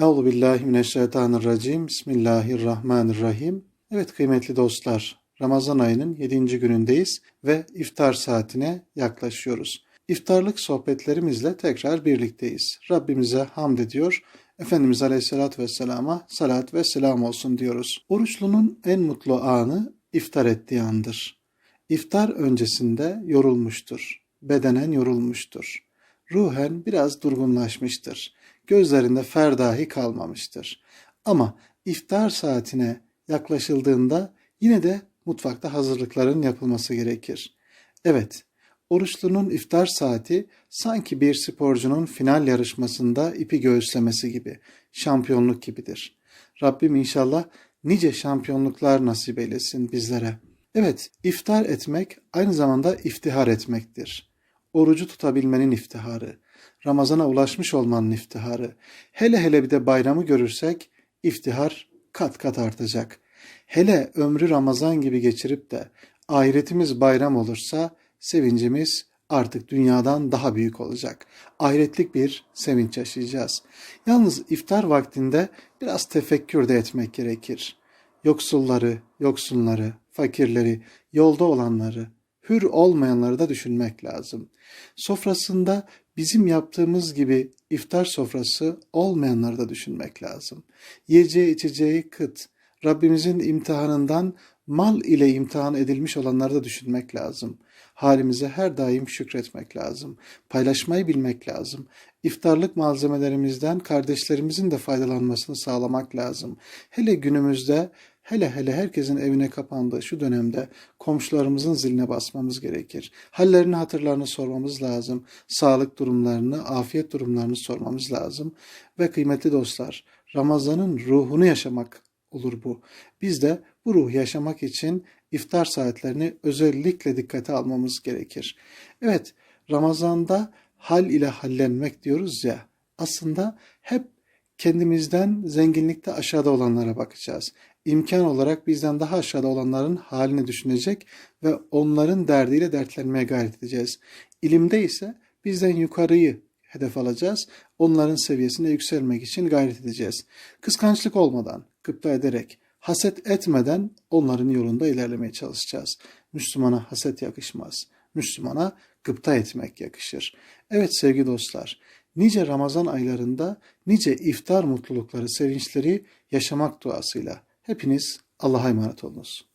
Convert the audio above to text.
Euzu billahi mineşşeytanirracim. Bismillahirrahmanirrahim. Evet kıymetli dostlar, Ramazan ayının 7. günündeyiz ve iftar saatine yaklaşıyoruz. İftarlık sohbetlerimizle tekrar birlikteyiz. Rabbimize hamd ediyor. Efendimiz Aleyhisselatü Vesselam'a salat ve selam olsun diyoruz. Oruçlunun en mutlu anı iftar ettiği andır. İftar öncesinde yorulmuştur. Bedenen yorulmuştur. Ruhen biraz durgunlaşmıştır. Gözlerinde fer dahi kalmamıştır. Ama iftar saatine yaklaşıldığında yine de mutfakta hazırlıkların yapılması gerekir. Evet, oruçlunun iftar saati sanki bir sporcunun final yarışmasında ipi göğüslemesi gibi, şampiyonluk gibidir. Rabbim inşallah nice şampiyonluklar nasip eylesin bizlere. Evet, iftar etmek aynı zamanda iftihar etmektir. Orucu tutabilmenin iftiharı, Ramazana ulaşmış olmanın iftiharı. Hele hele bir de bayramı görürsek iftihar kat kat artacak. Hele ömrü Ramazan gibi geçirip de ahiretimiz bayram olursa sevincimiz artık dünyadan daha büyük olacak. Ahiretlik bir sevinç yaşayacağız. Yalnız iftar vaktinde biraz tefekkür de etmek gerekir. Yoksulları, yoksunları, fakirleri, yolda olanları, hür olmayanları da düşünmek lazım. Sofrasında bizim yaptığımız gibi iftar sofrası olmayanları da düşünmek lazım. Yiyeceği içeceği kıt, Rabbimizin imtihanından mal ile imtihan edilmiş olanları da düşünmek lazım. Halimize her daim şükretmek lazım. Paylaşmayı bilmek lazım. İftarlık malzemelerimizden kardeşlerimizin de faydalanmasını sağlamak lazım. Hele günümüzde Hele hele herkesin evine kapandığı şu dönemde komşularımızın ziline basmamız gerekir. Hallerini hatırlarını sormamız lazım. Sağlık durumlarını, afiyet durumlarını sormamız lazım. Ve kıymetli dostlar, Ramazan'ın ruhunu yaşamak olur bu. Biz de bu ruhu yaşamak için iftar saatlerini özellikle dikkate almamız gerekir. Evet, Ramazan'da hal ile hallenmek diyoruz ya, aslında hep kendimizden zenginlikte aşağıda olanlara bakacağız imkan olarak bizden daha aşağıda olanların halini düşünecek ve onların derdiyle dertlenmeye gayret edeceğiz. İlimde ise bizden yukarıyı hedef alacağız. Onların seviyesine yükselmek için gayret edeceğiz. Kıskançlık olmadan, gıpta ederek, haset etmeden onların yolunda ilerlemeye çalışacağız. Müslümana haset yakışmaz. Müslümana gıpta etmek yakışır. Evet sevgili dostlar, nice Ramazan aylarında nice iftar mutlulukları, sevinçleri yaşamak duasıyla Hepiniz Allah'a emanet olunuz.